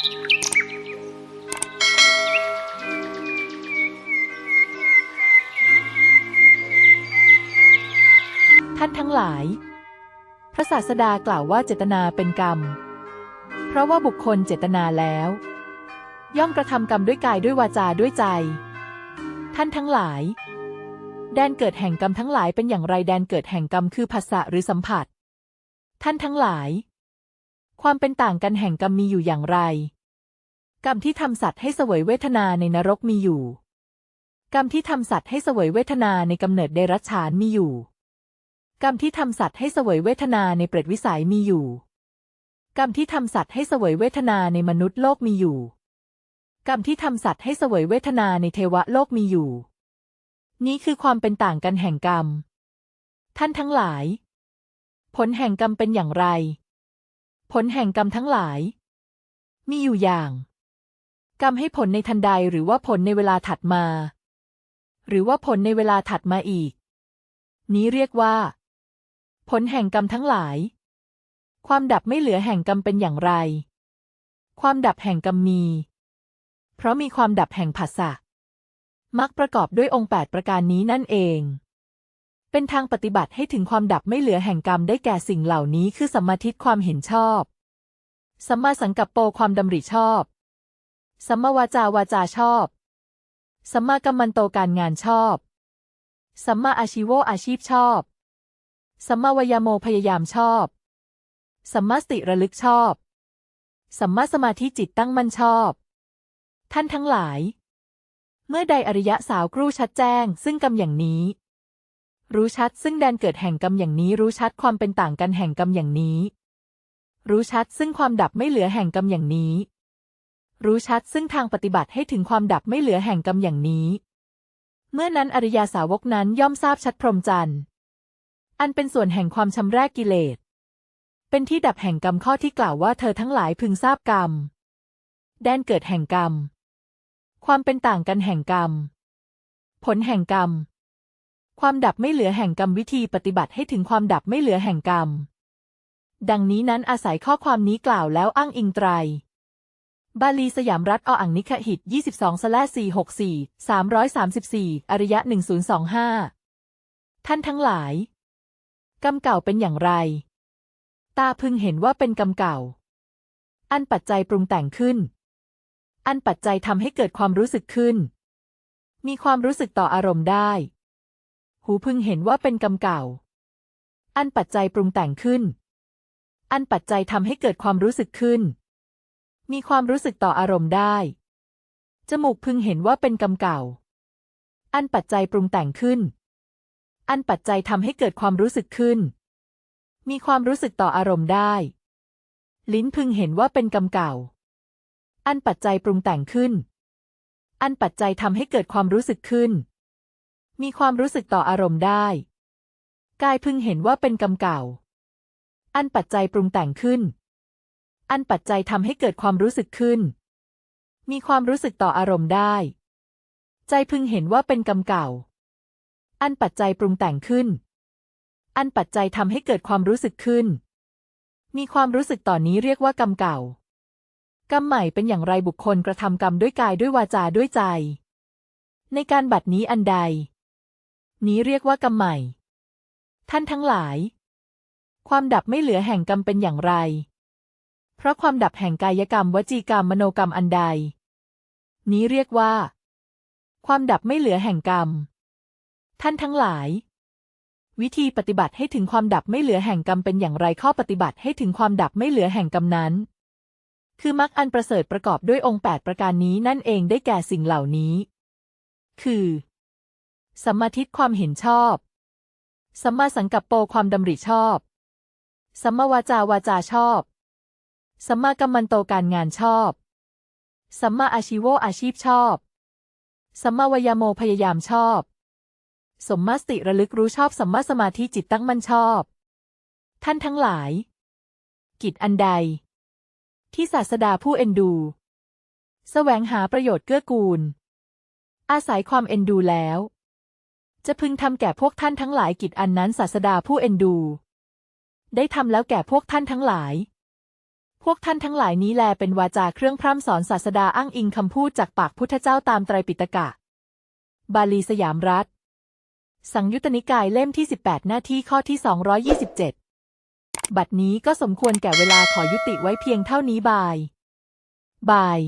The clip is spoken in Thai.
ท่านทั้งหลาย พระศาสดากล่าวว่าเจตนาเป็นกรรม เพราะว่าบุคคลเจตนาแล้ว ย่อมกระทำกรรมด้วยกายด้วยวาจาด้วยใจ ท่านทั้งหลาย แดนเกิดแห่งกรรมทั้งหลายเป็นอย่างไรแดนเกิดแห่งกรรมคือภาษะหรือสัมผัส ท่านทั้งหลาย ความเป็นต่างกันแห่งกรรมมีอยู่อย่างไร กรรมที่ทำสัตว์ให้เสวยเวทนาในนรกมีอยู่ กรรมที่ทำสัตว์ให้เสวยเวทนาในกำเนิดเดรัจฉานมีอยู่ กรรมที่ทำสัตว์ให้เสวยเวทนาในเปรตวิสัยมีอยู่ กรรมที่ทำสัตว์ให้เสวยเวทนาในมนุษย์โลกมีอยู่ กรรมที่ทำสัตว์ให้เสวยเวทนาในเทวโลกมีอยู่ นี้คือความเป็นต่างกันแห่งกรรม ท่านทั้งหลาย ผลแห่งกรรมเป็นอย่างไร ผลแห่งกรรมทั้งหลาย มีอยู่อย่าง กรรมให้ผลในทันใดหรือว่าผลในเวลาถัดมา หรือว่าผลในเวลาถัดมาอีก นี้เรียกว่า ผลแห่งกรรมทั้งหลาย ความดับไม่เหลือแห่งกรรมเป็นอย่างไร ความดับแห่งกรรมมี เพราะมีความดับแห่งผัสสะมักประกอบด้วยองค์แปดประการนี้นั่นเอง เป็นทางปฏิบัติให้ถึงความดับไม่เหลือแห่งกรรมได้แก่สิ่งเหล่านี้คือสัมมาทิฏความเห็นชอบ สัมมาสังกัปโปความดำริชอบ สัมมาวาจาวาจาชอบ สัมมากัมมันโตการงานชอบ สัมมาอาชีโวอาชีพชอบ สัมมาวายโมพยายามชอบ สัมมาสติระลึกชอบ สัมมาสมาธิจิตตั้งมั่นชอบ ท่านทั้งหลาย เมื่อใดอริยะสาวกรู้ชัดแจ้งซึ่งกรรมอย่างนี้ รู้ชัดซึ่งแดนเกิดแห่งกรรมอย่างนี้รู้ชัดความเป็นต่างกันแห่งกรรมอย่างนี้ รู้ชัดซึ่งความดับไม่เหลือแห่งกรรมอย่างนี้ รู้ชัดซึ่งทางปฏิบัติให้ถึงความดับไม่เหลือแห่งกรรมอย่างนี้ เมื่อนั้นอริยาสาวกนั้นย่อมทราบชัดพรหมจรรย์อันเป็นส่วนแห่งความชำรกกิเลส เป็นที่ดับแห่งกรรมข้อที่กล่าวว่าเธอทั้งหลายพึงทราบกรรม แดนเกิดแห่งกรรม ความเป็นต่างกันแห่งกรรม ผลแห่งกรรม ความดับไม่เหลือแห่งกรรมวิธีปฏิบัติให้ถึงความดับไม่เหลือแห่งกรรม ดังนี้นั้นอาศัยข้อความนี้กล่าวแล้วอ้างอิงไตร บาลีสยามรัฐออ่างนิคหิต 22สแล464 334 อริยะ 1025 ท่านทั้งหลาย กรรมเก่าเป็นอย่างไร ตาพึงเห็นว่าเป็นกรรมเก่า อันปัจจัยปรุงแต่งขึ้น อันปัจจัยทำให้เกิดความรู้สึกขึ้น มีความรู้สึกต่ออารมณ์ได้ หูพึงเห็นว่าเป็นกรรมเก่า อันปัจจัยปรุงแต่งขึ้น อันปัจจัยทำให้เกิดความรู้สึกขึ้น มีความรู้สึกต่ออารมณ์ได้ จมูกพึงเห็นว่าเป็นกรรมเก่า อันปัจจัยปรุงแต่งขึ้น อันปัจจัยทำให้เกิดความรู้สึกขึ้น มีความรู้สึกต่ออารมณ์ได้ ลิ้นพึงเห็นว่าเป็นกรรมเก่า อันปัจจัยปรุงแต่งขึ้น อันปัจจัยทำให้เกิดความรู้สึกขึ้น มีความรู้สึกต่ออารมณ์ได้ กายพึงเห็นว่าเป็นกรรมเก่า อันปัจจัยปรุงแต่งขึ้น อันปัจจัยทำให้เกิดความรู้สึกขึ้น มีความรู้สึกต่ออารมณ์ได้ ใจพึงเห็นว่าเป็นกรรมเก่า อันปัจจัยปรุงแต่งขึ้น อันปัจจัยทำให้เกิดความรู้สึกขึ้น มีความรู้สึกต่อนนี้เรียกว่ากรรมเก่า กรรมใหม่เป็นอย่างไรบุคคลกระทำกรรมด้วยกายด้วยวาจาด้วยใจ ในการบัดนี้อันใด นี้เรียกว่ากรรมใหม่ ท่านทั้งหลาย ความดับไม่เหลือแห่งกรรมเป็นอย่างไร เพราะความดับแห่งกายกรรม วจีกรรมมโนกรรมอันใด นี้เรียกว่า ความดับไม่เหลือแห่งกรรม ท่านทั้งหลาย วิธีปฏิบัติให้ถึงความดับไม่เหลือแห่งกรรมเป็นอย่างไรข้อปฏิบัติให้ถึงความดับไม่เหลือแห่งกรรมนั้น คือมรรคอันประเสริฐประกอบด้วยองค์แปดประการนี้นั่นเองได้แก่สิ่งเหล่านี้ คือ สัมมาทิฏความเห็นชอบ สัมมาสังกัปโปความดำริชอบ สัมมาวาจาวาจาชอบ สัมมากัมมันโตการงานชอบ สัมมาอาชีโวอาชีพชอบ สัมมาวยาโมพยายามชอบ สมมาสติระลึกรู้ชอบสัมมาสมาธิจิตตั้งมั่นชอบ ท่านทั้งหลาย กิจอันใด ที่ศาสดาผู้เอ็นดูแสวงหาประโยชน์เกื้อกูล อาศัยความเอ็นดูแล้ว จะพึงทำแก่พวกท่านทั้งหลายกิจอันนั้นศาสดาผู้เอ็นดู ได้ทำแล้วแก่พวกท่านทั้งหลาย พวกท่านทั้งหลายนี้แลเป็นวาจาเครื่องพร่ำสอนศาสดาอ้างอิงคำพูดจากปากพุทธเจ้าตามไตรปิฎกะ บาลีสยามรัฐ สังยุตตนิกายเล่มที่ 18 หน้าที่ข้อที่ 227 บัดนี้ก็สมควรแก่เวลาขอยุติไว้เพียงเท่านี้บาย บาย